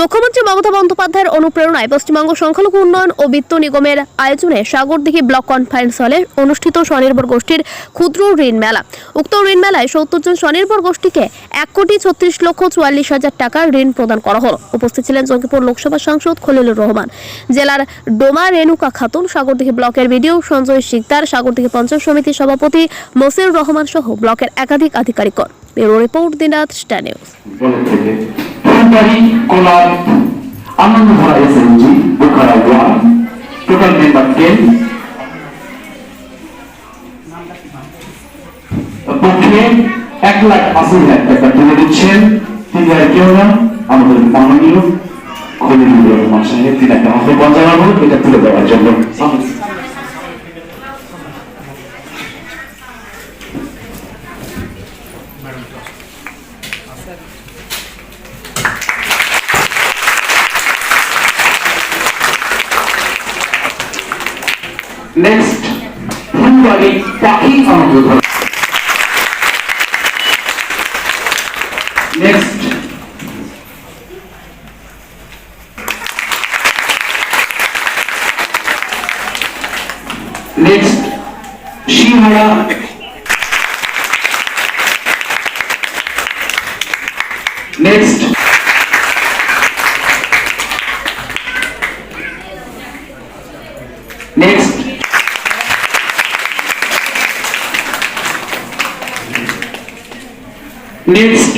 মুখ্যমন্ত্রী মমতা বন্দ্যোপাধ্যায়ের অনুপ্রেরণায় পশ্চিমবঙ্গ সংখ্যালঘু উন্নয়ন ও বিত্ত নিগমের আয়োজনে সাগরদিঘি ব্লক কনফারেন্স হলে অনুষ্ঠিত স্বনির্ভর গোষ্ঠীর ক্ষুদ্র ঋণ মেলা। উক্ত ঋণ মেলায় সত্তর জন স্বনির্ভর গোষ্ঠীকে এক কোটি ছত্রিশ লক্ষ চুয়াল্লিশ হাজার টাকার ঋণ প্রদান করা হলো। উপস্থিত ছিলেন জঙ্গিপুর লোকসভা সাংসদ খলিলুর রহমান। জেলার ডোমা রেণুকা খাতুন, সাগরদিঘি ব্লকের বিডিও সঞ্জয় শিকদার, সাগরদিঘি পঞ্চায়েত সমিতির সভাপতি মসির রহমান সহ ব্লকের একাধিক আধিকারিকগণ। ব্যুরো রিপোর্ট দিনাথ স্টার কোলার আনন্দধারা এসএনজি বোখারা ওয়ান টোটাল মেম্বার টেন পক্ষে এক লাখ আশি হাজার টাকা তুলে দিচ্ছেন। তিনি আর কেউ না। আমাদের মাননীয় খলিলুর রহমান সাহেব একটা আহ্বান জানাব এটা তুলে দেওয়ার জন্য। নেক্সট ফুলবাড়ি পাখি আনন্দধারা নেক্সট নেক্সট সিংহারা নেক্সট নেক্সট নেক্সট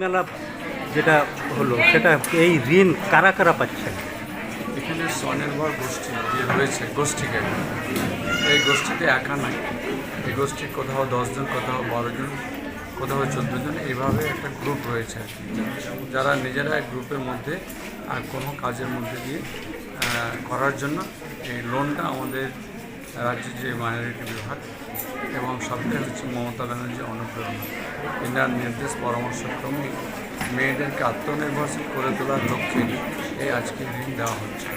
মেলা যেটা হলো সেটা এই ঋণ কারা কারা পাচ্ছেন? এখানে স্বনির্ভর গোষ্ঠী যে রয়েছে গোষ্ঠীকে। এই গোষ্ঠীতে একা নাই এই গোষ্ঠী কোথাও দশজন কোথাও বারো জন কোথাও চোদ্দ জন এইভাবে একটা গ্রুপ রয়েছে আর কি। যারা নিজেরা এক গ্রুপের মধ্যে আর কোনো কাজের মধ্যে দিয়ে করার জন্য এই লোনটা আমাদের রাজ্যের যে মাইনরিটি বিভাগ এবং সবটাই হচ্ছে মমতা ব্যানার্জি অনুপ্রেরণা এনার নির্দেশ, পরামর্শক্রমে মেয়েদেরকে আত্মনির্ভরশীল করে তোলার লক্ষ্যে এই আজকে ঋণ দেওয়া হচ্ছে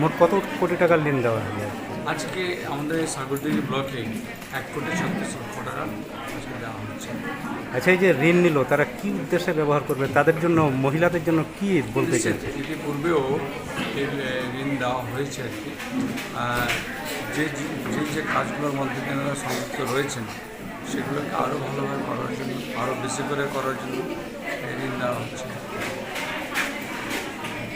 মোট কত কোটি টাকার ঋণ দেওয়া হবে? আজকে আমাদের সাগরদিঘি ব্লকে এক কোটি ছত্রিশ লক্ষ টাকা দেওয়া হচ্ছে। আচ্ছা এই যে ঋণ নিল তারা কি উদ্দেশ্যে ব্যবহার করবে? তাদের জন্য মহিলাদের জন্য কি বলতে চাইছে? ইতিপূর্বেও ঋণ দেওয়া হয়েছে আর কি। যে যে যে কাজগুলোর মধ্যে তেনারা সংযুক্ত রয়েছেন সেগুলোকে আরও ভালোভাবে করার জন্য আরও বেশি করে করার জন্য ঋণ দেওয়া হচ্ছে।